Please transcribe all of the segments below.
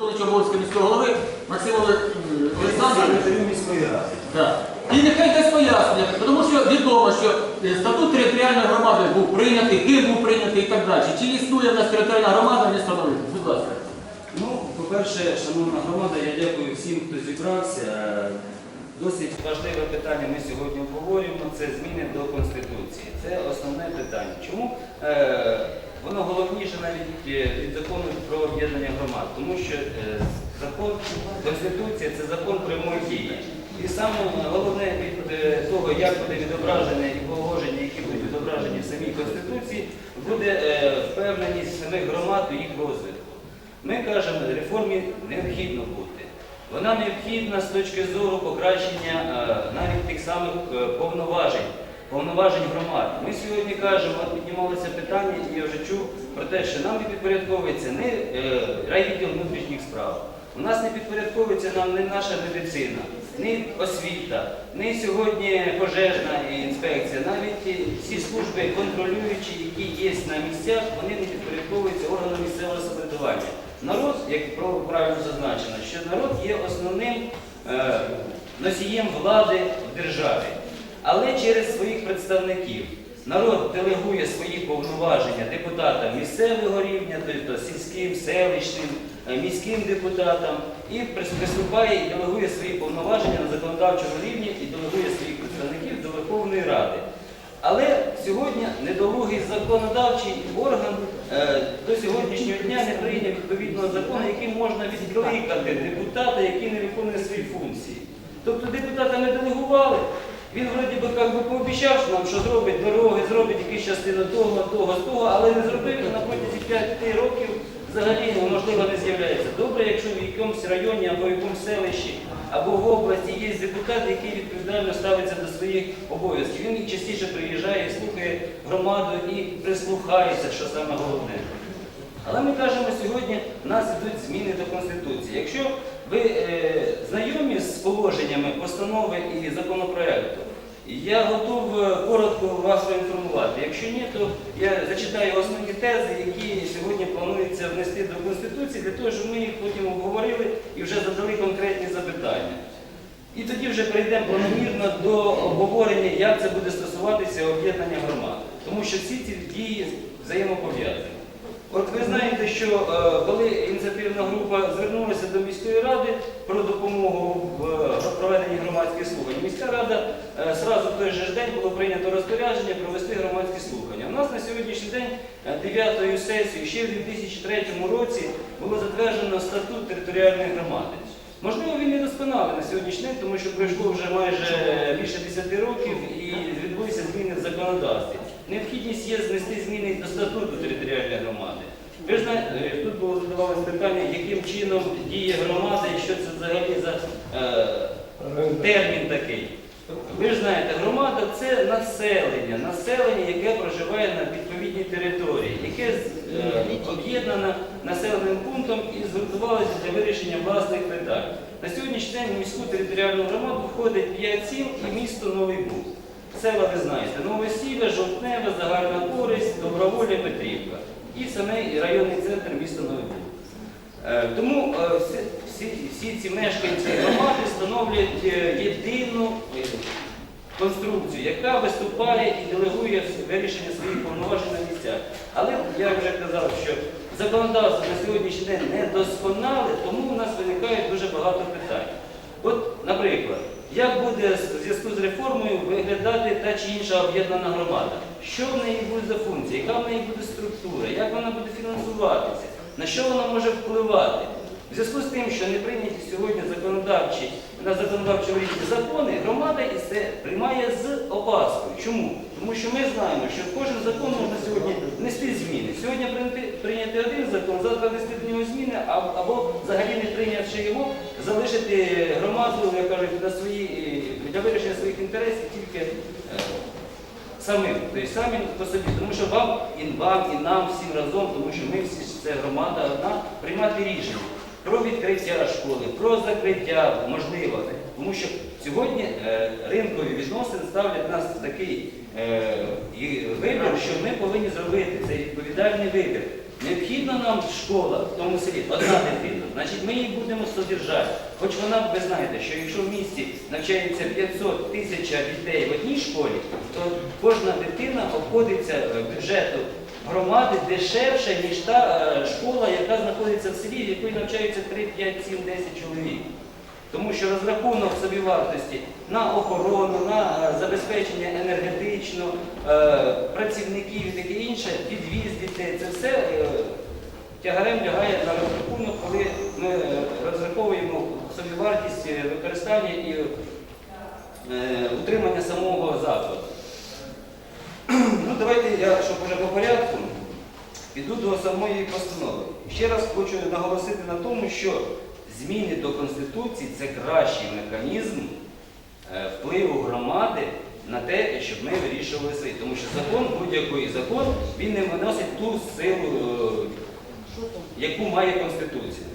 виконуючого обов'язки міського голови Максима Оле- Олександровича. І нехай дасть пояснення, тому що відомо, що е, статут територіальної громади був прийнятий, ким був прийнятий і так далі. Чи існує в нас територіальна громада, не встановити. Будь ласка. Ну, по-перше, шановна громада, я дякую всім, хто зібрався. Досить важливе питання ми сьогодні обговорюємо. Це зміни до Конституції. Це основне питання. Чому е, воно головніше навіть від закону про об'єднання громад? Тому що е, закон Конституція це закон прямої дії. І саме головне від е, того, як буде відображене і положення, які будуть відображені в самій Конституції, буде е, впевненість самих громад у їх розвитку. Ми кажемо, реформі необхідно бути. Вона необхідна з точки зору покращення навіть тих самих повноважень, повноважень громад. Ми сьогодні кажемо, от піднімалося питання, і я вже чув про те, що нам не підпорядковується не е, райвідділ внутрішніх справ. У нас не підпорядковується нам не наша медицина, ні освіта, ні сьогодні пожежна інспекція, навіть всі служби контролюючі, які є на місцях, вони не підпорядковуються органам місцевого самоврядування. Народ, як правильно зазначено, що народ є основним е, носієм влади в державі, але через своїх представників. Народ делегує свої повноваження депутатам місцевого рівня, тобто сільським, селищним, е, міським депутатам, і приступає і делегує свої повноваження на законодавчому рівні і делегує своїх представників до Верховної Ради. Але сьогодні недолугий законодавчий орган е, до сьогоднішнього дня не прийняв відповідного закону, яким можна відкликати депутата, який не виконує свої функції. Тобто депутата не делегували, він вроді би як би пообіцяв нам, що зробить дороги, зробить якусь частину того, того, того, але не зробив і на протязі 5 років взагалі можливо не з'являється. Добре, якщо в якомусь районі або в якомусь селищі або в області є депутат, який відповідально ставиться до своїх обов'язків. Він частіше приїжджає, слухає громаду і прислухається, що саме головне. Але ми кажемо сьогодні, в нас йдуть зміни до Конституції. Якщо ви е, знайомі з положеннями постанови і законопроекту, я готов е, коротко вас проінформувати. Якщо ні, то я зачитаю основні тези, які сьогодні планується внести до Конституції, для того, щоб ми їх потім обговорили і вже задали конкретні запитання. І тоді вже перейдемо планомірно до обговорення, як це буде стосуватися об'єднання громад. Тому що всі ці дії взаємопов'язані. От ви знаєте, що е, коли ініціативна група звернулася до міської ради про допомогу в е, проведенні громадських слухань, міська рада е, сразу в той же день було прийнято розпорядження провести громадські слухання. У нас на сьогоднішній день е, дев'ятою сесією ще в 2003 році було затверджено статут територіальної громади. Можливо, він не досконалий на сьогоднішній день, тому що пройшло вже майже більше 10 років і відбулися зміни в законодавстві. Необхідність є знести зміни до статуту територіальної громади. Ви ж знаєте, е, тут було задавалося питання, яким чином діє громада і що це взагалі за е, термін такий. Ви ж знаєте, громада це населення, населення, яке проживає на відповідній території, яке е, об'єднано населеним пунктом і згуртувалося для вирішення власних питань. На сьогоднішній день в міську територіальну громаду входить 5 сіл і місто Новий Буг. Села ви знаєте, Новосілля, Жовтневе, Загальна Користь, Доброволля, Петрівка. І саме районний центр міста Новий. Е, Тому е, всі, всі, ці мешканці громади становлять е, єдину конструкцію, яка виступає і делегує вирішення своїх повноважень на місцях. Але я вже казав, що законодавство на сьогоднішній день не досконале, тому у нас виникає дуже багато питань. От, наприклад, як буде в зв'язку з реформою виглядати та чи інша об'єднана громада? Що в неї буде за функція, яка в неї буде структура, як вона буде фінансуватися, на що вона може впливати? В зв'язку з тим, що не прийняті сьогодні законодавчі на законодавчому рівні закони, громада і це приймає з опаскою. Чому? Тому що ми знаємо, що кожен закон можна сьогодні внести зміни. Сьогодні прийняти, один закон, завтра внести до нього зміни, або взагалі не прийнявши його, залишити громаду, як кажуть, на свої, е, для вирішення своїх інтересів тільки е, самим, тобто самі по собі, тому що вам і вам, і нам всім разом, тому що ми всі це громада одна, приймати рішення про відкриття школи, про закриття, можливо. Тому що сьогодні е, ринкові відносини ставлять нас в такий е, вибір, що ми повинні зробити цей відповідальний вибір. Необхідна нам школа в тому селі, одна дитина. Значить, ми її будемо содержати. Хоч вона, ви знаєте, що якщо в місті навчається 500 тисяч дітей в одній школі, то кожна дитина обходиться е, бюджету громади дешевше, ніж та е, школа, яка знаходиться в селі, в якої навчається 3, 5, 7, 10 чоловік. Тому що розрахунок собівартості на охорону, на е, забезпечення енергетично, е, працівників і таке інше, підвіз дітей, це все тягарем лягає на розрахунок, коли ми розраховуємо собівартість е, використання і утримання самого закладу. Ну, давайте я, щоб уже по порядку, піду до самої постанови. Ще раз хочу наголосити на тому, що зміни до Конституції це кращий механізм е, впливу громади на те, щоб ми вирішували свої. Тому що закон, будь-який закон, він не виносить ту силу, е, яку має Конституція.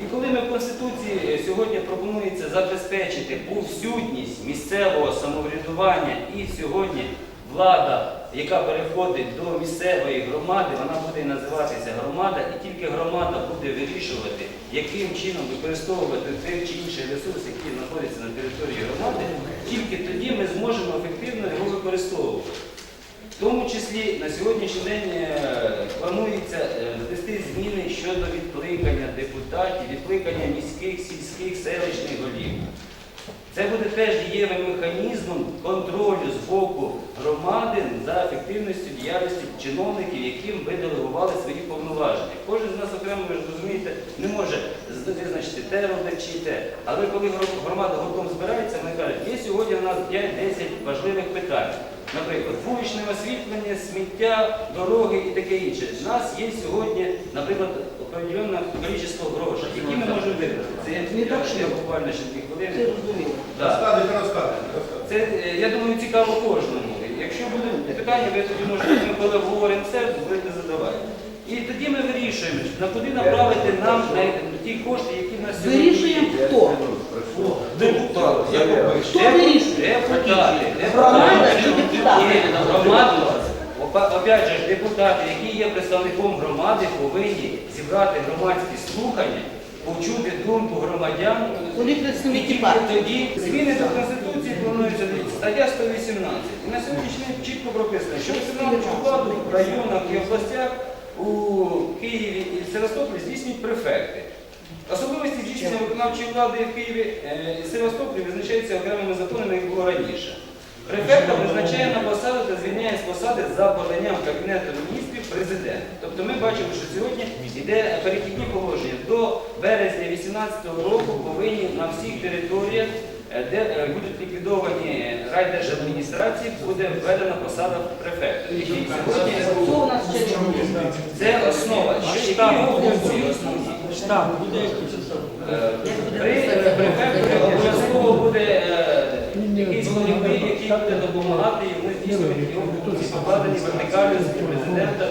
І коли ми в Конституції е, сьогодні пропонується забезпечити повсюдність місцевого самоврядування і сьогодні влада, яка переходить до місцевої громади, вона буде називатися громада, і тільки громада буде вирішувати, яким чином використовувати той чи інший ресурс, який знаходиться на території громади, тільки тоді ми зможемо ефективно його використовувати. В тому числі на сьогоднішній день е, планується е, внести зміни щодо відкликання депутатів, відкликання міських, сільських, селищних голів. Це буде теж дієвим механізмом контролю з боку громади за ефективністю діяльності чиновників, яким ви делегували свої повноваження. Кожен з нас окремо, ви ж розумієте, не може визначити те робить чи те. Але коли громада гуртом збирається, вони кажуть, є сьогодні у нас 5-10 важливих питань. Наприклад, вуличне освітлення, сміття, дороги і таке інше. У нас є сьогодні, наприклад, определенне кількість грошей, які ми можемо витратити. Це я, я буквально ще дві хвилини. Да. Розказуйте, розказуйте, розказуйте. Це, е, я думаю, цікаво кожному. Якщо будуть питання, ви тоді можете, ми коли обговоримо це, будете задавати. І тоді ми вирішуємо, на куди направити нам на ті кошти, які в нас сьогодні. Вирішуємо хто? Депутат, я Хто вирішує? Депутати, Громада депутати. чи депутати? Громада, опять же, депутати, які є представником громади, повинні зібрати громадські слухання, почути думку громадян. Вони І представники партії. тоді зміни до Конституції плануються дивіться, стаття 118. І на сьогоднішній день чітко прописано, що виконавчу владу в районах і областях у Києві і Севастополі здійснюють префекти. Особливості здійснення виконавчої влади в Києві е, і Севастополі визначаються окремими законами, як було раніше. Префекта визначає на посаду та звільняє з посади за поданням Кабінету міністрів президент. Тобто ми бачимо, що сьогодні йде перехідні положення. До березня 2018 року повинні на всіх територіях, де е, будуть ліквідовані райдержадміністрації, буде введена посада префекта. який сьогодні це основа. Що його функції основні? Е, При префекторі обов'язково буде е, якийсь колектив, який буде допомагати йому здійснювати його покладені вертикалю з президента.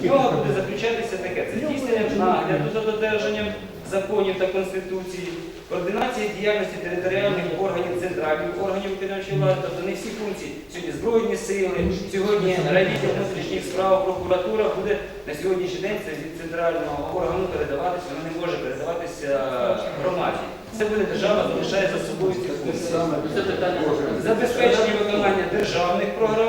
В нього буде заключатися таке. Це здійснення нагляду за додержанням законів та конституції, координація діяльності територіальних органів, центральних органів виконавчої влади, тобто не всі функції. Сьогодні Збройні сили, сьогодні райвідділ внутрішніх справ, прокуратура буде на сьогоднішній день це від центрального органу передаватися, воно не може передаватися громаді. Це буде держава, залишає за собою ці функції. Забезпечення виконання державних програм,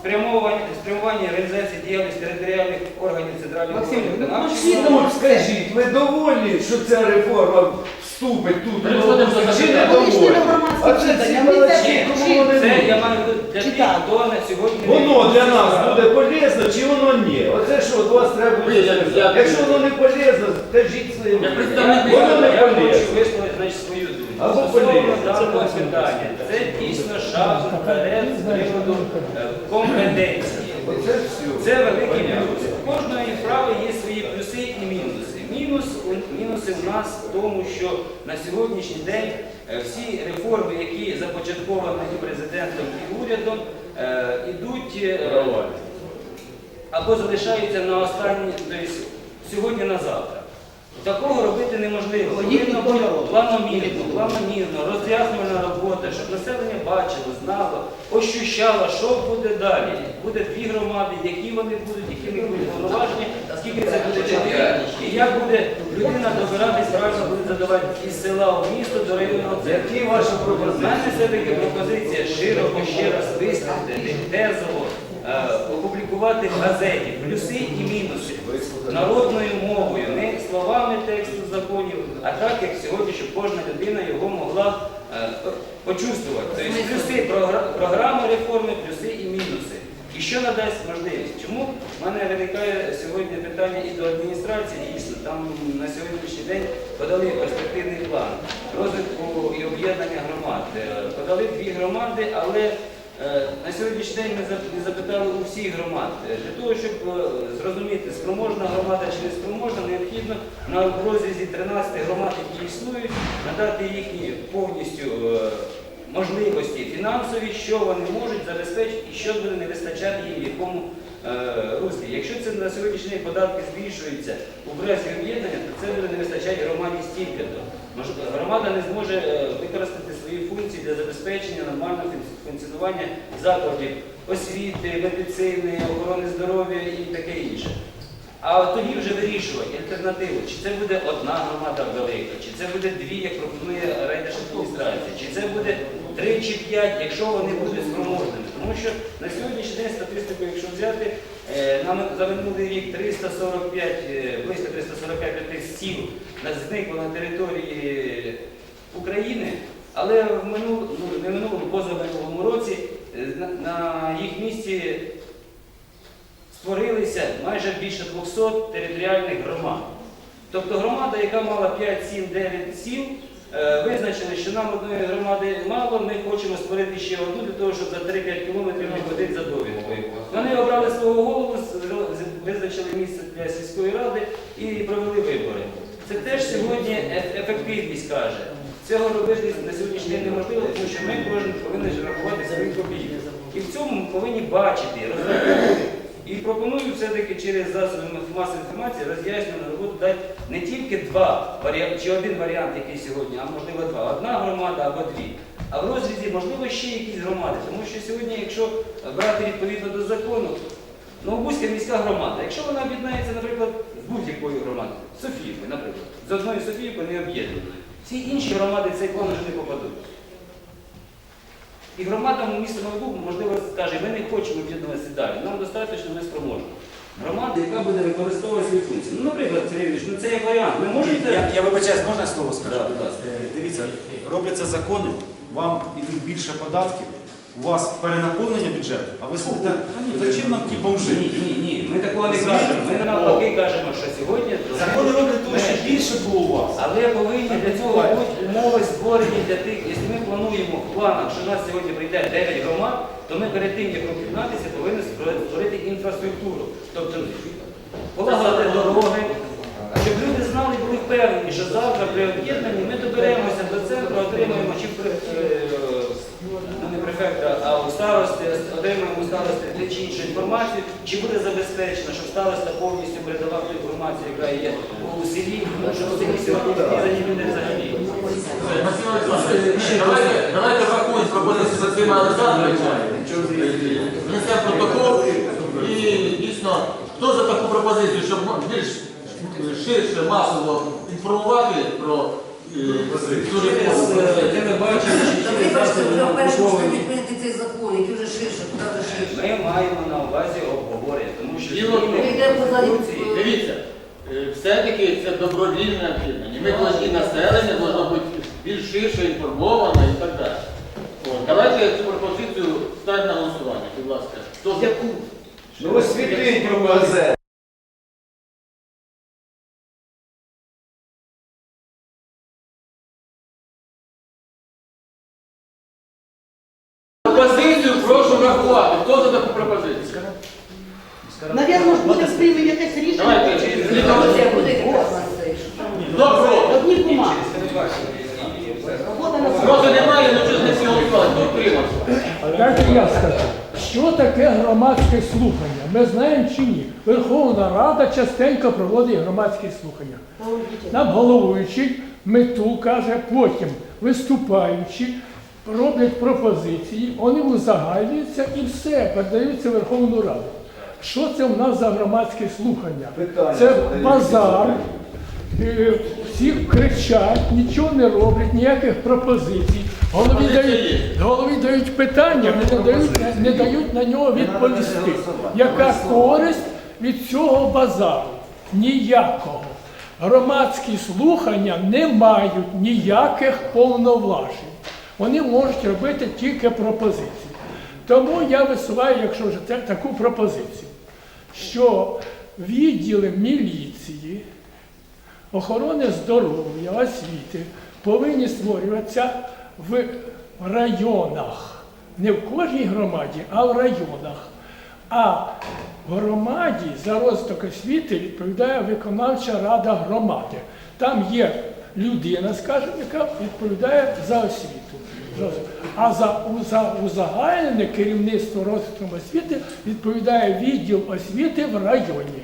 спрямування, спрямування реалізації діяльності територіальних органів центральних Максим, органів ну, виконавчої ну, влади. Ну, скажіть, ви довольні, що ця реформа вступить тут? Переходимо до Чи не запитань. Вони йшли на А це ці молодці, кому вони Це я маю для тих, хто на сьогодні не Воно для нас буде полезно, чи воно ні? Оце що, от вас треба Ні, я- я- Якщо воно не полезно, кажіть своїм. Я представник Воно не Я хочу полезно. висловити значить, свою. Або полізно. даного питання. Це дійсно шаг вперед з приводу е, компетенції. Оце все. Це великий плюс. У кожної справи є свої плюси і мінуси. Мінус, мінуси в нас в тому, що на сьогоднішній день е, всі реформи, які започатковані президентом і урядом, ідуть е, або залишаються на останні, тобто сьогодні на завтра. Такого робити неможливо. Бути планомірно, планомірно, роз'яснювальна робота, щоб населення бачило, знало, ощущало, що буде далі. Буде дві громади, які вони будуть, які в будуть повноваження, наскільки це буде чотири, і як буде людина добиратись, правильно буде задавати із села в місто до районного центру. Які ваші У пропозиції? мене все-таки пропозиція широко ще раз висвітлити, тезово опублікувати в газеті плюси і мінуси народною мовою, не словами тексту законів, а так, як сьогодні, щоб кожна людина його могла е, почувствувати. Тобто плюси програ- програми реформи, плюси і мінуси. І що надасть можливість? Чому в мене виникає сьогодні питання і до адміністрації, дійсно, там на сьогоднішній день подали перспективний план розвитку і об'єднання громад. Е, Подали дві громади, але е, на сьогоднішній день ми запитали у всіх громад. Е, Для того, щоб е, зрозуміти, спроможна громада чи не спроможна, необхідно на розрізі 13 громад, які існують, надати їхні повністю е, можливості фінансові, що вони можуть забезпечити і що буде не вистачати їм в якому е, руслі. Якщо це на сьогоднішній день податки збільшуються у разі об'єднання, то це буде не вистачати громаді стільки-то. Мож- Громада не зможе е, використати свої функції для забезпечення нормального функціонування закладів освіти, медицини, охорони здоров'я і таке інше. А тоді вже вирішувати альтернативу, чи це буде одна громада велика, чи це буде дві, як пропонує райдержадміністрація, чи це буде три чи п'ять, якщо вони будуть спроможними. Тому що на сьогоднішній день статистику, якщо взяти, е, нам за минулий рік 345, е, близько 345 сіл зникло на території України, але в минулому, ну, не минулому, позаминулому році е, на, їх місці створилися майже більше 200 територіальних громад. Тобто громада, яка мала 5, 7, 9 сіл, е, визначили, що нам одної громади мало, ми хочемо створити ще одну для того, щоб за 3-5 кілометрів не ходити за довідкою. Вони обрали свого голову, визначили місце для сільської ради і провели вибори. Це теж сьогодні ефективність каже. Цього робити на сьогоднішній день неможливо, тому що ми кожен повинен рахувати свої копійки. І в цьому ми повинні бачити, розраховувати. І пропоную все-таки через засоби масової інформації роз'яснювати роботу дати не тільки два варіанти, чи один варіант, який сьогодні, а можливо два. Одна громада або дві. А в розрізі, можливо, ще якісь громади. Тому що сьогодні, якщо брати відповідно до закону, Новобузька міська громада, якщо вона об'єднається, наприклад, з будь-якою громадою, Софіївкою, наприклад, з одною Софіївкою не об'єднаною, всі інші громади цей план не попадуть. І громадам міста Новобуг, можливо, скаже, ми не хочемо об'єднуватися далі, нам достатньо що ми спроможні. Громада, яка буде використовувати свої функції. Ну, наприклад, Сергій Юрійович, ну це як варіант. Ми можете... Я, я вибачаюсь, можна я слово скажу? Да, будь ласка. Е, Дивіться, робляться закони, вам ідуть більше податків, у вас перенаповнення бюджету, а ви сидите, зачем нам ті бомжи? Ні, ні, ні. Ми такого не кажемо. Ми навпаки кажемо, що сьогодні Закони роблять тому, що більше було у вас. Але повинні для цього бути умови створені для тих, якщо ми плануємо в планах, що у нас сьогодні прийде 9 громад, то ми перед тим, як об'єднатися, повинні створити- інфраструктуру. Тобто полагодити дороги, щоб люди знали і були впевнені, що завтра при об'єднанні ми доберемося до центру, отримаємо чи е, не префекта, а у старости, отримаємо у старости те чи іншу інформацію, чи буде забезпечено, щоб староста повністю передавав ту інформацію, яка є у селі, тому що у селі сьогодні відрізані люди взагалі. Давайте, давайте врахуємо пропозицію Максима Олександровича. Внесемо протокол і дійсно, хто за таку пропозицію, щоб більш ширше, масово інформувати про е, цю реформу? Можна прийняти цей закон, який вже ширше, куди вже ширше. Ми маємо на увазі обговорення, тому що Діло в тому, йдемо за Конституції- Дивіться, е, все-таки це добровільне об'єднання. Ми повинні населення должно бути більш ширше інформоване і так далі. От, Давайте цю пропозицію ставимо на голосування, будь ласка. Хто за? Ну освітить. Пропозицію прошу врахувати. Хто за таку пропозицію? Навірно, ж буде прийме якесь рішення. Давайте, Це буде якраз на це. Одні бумаги. Через. Робота на Проти немає, ну щось не всі. Хто утримався? Дайте я скажу, що таке громадське слухання? Ми знаємо чи ні? Верховна Рада частенько проводить громадські слухання. Нам головуючий мету каже, потім виступаючи, роблять пропозиції, вони узагальнюються і все, передаються в Верховну Раду. Що це в нас за громадське слухання? Питання Це базар. Е, Всі кричать, нічого не роблять, ніяких пропозицій. Голові дають, голові дають питання, не дають, не дають на нього відповісти. Яка користь від цього базару? Ніякого. Громадські слухання не мають ніяких повноважень. Вони можуть робити тільки пропозиції. Тому я висуваю, якщо вже таку пропозицію, що відділи міліції, охорони здоров'я, освіти повинні створюватися в районах. Не в кожній громаді, а в районах. А в громаді за розвиток освіти відповідає виконавча рада громади. Там є людина, скажімо, яка відповідає за освіту. А за, за узагальнене керівництво розвитком освіти відповідає відділ освіти в районі.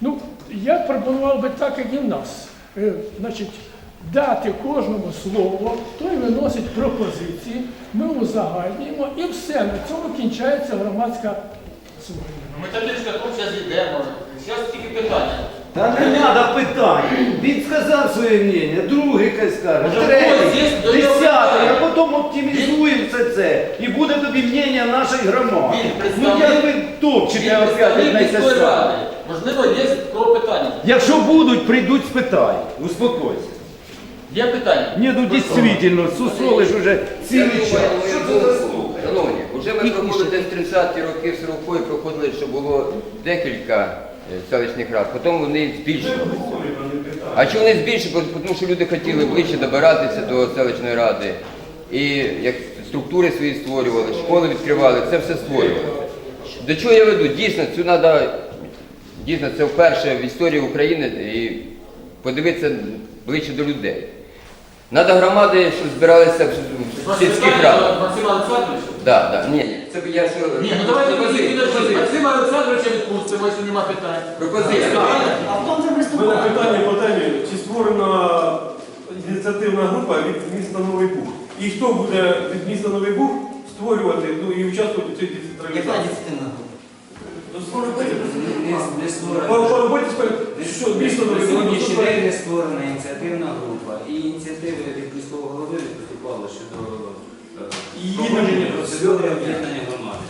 Ну, я пропонував би так, як і в нас. Е, Значить, дати кожному слово, той виносить пропозиції, ми узагальнюємо і все. На цьому кінчається громадська слухання. Ми таки ж йдемо. Зараз тільки питання. Та не треба питань. Він сказав своє мнення, другий хай скаже, Може, третій, нього десятий, а потім оптимізуємо все це. І буде тобі мнення нашої громади. Він Ну представник- як ви топчете опять представник одне й те міської саме? Можливо, є про питання. Якщо будуть, прийдуть спитають. Успокойся. Є питання? Ні, ну дійсно, сусолиш уже цілий час. Що це за слухання? Шановні, вже ми проходили в 30-ті роки в Сирокої проходили, що було декілька селищних рад, потім вони збільшувалися. А чому вони збільшили? Тому що люди хотіли ближче добиратися до селищної ради. І як структури свої створювали, школи відкривали, це все створювали. До чого я веду? Дійсно, цю треба, дійсно, це вперше в історії України і подивитися ближче до людей. Надо громади, щоб збиралися в- в сільських радах. Максима Олександровича? Да, да. Ні, ні, це б я що. Ні, ну давайте Пропозиція. Максима Олександровича відпустимо, якщо нема питань. Пропозиція. А хто вже У мене питання по темі, чи створена ініціативна група від міста Новий Буг? І хто буде від міста Новий Буг створювати ну, і участвувати в цій децентралізації? Ну, створювати. Не, На ще сьогоднішній день не створена ініціативна група. І ініціативи від міського голови не поступало щодо е, процедури об'єднання громади.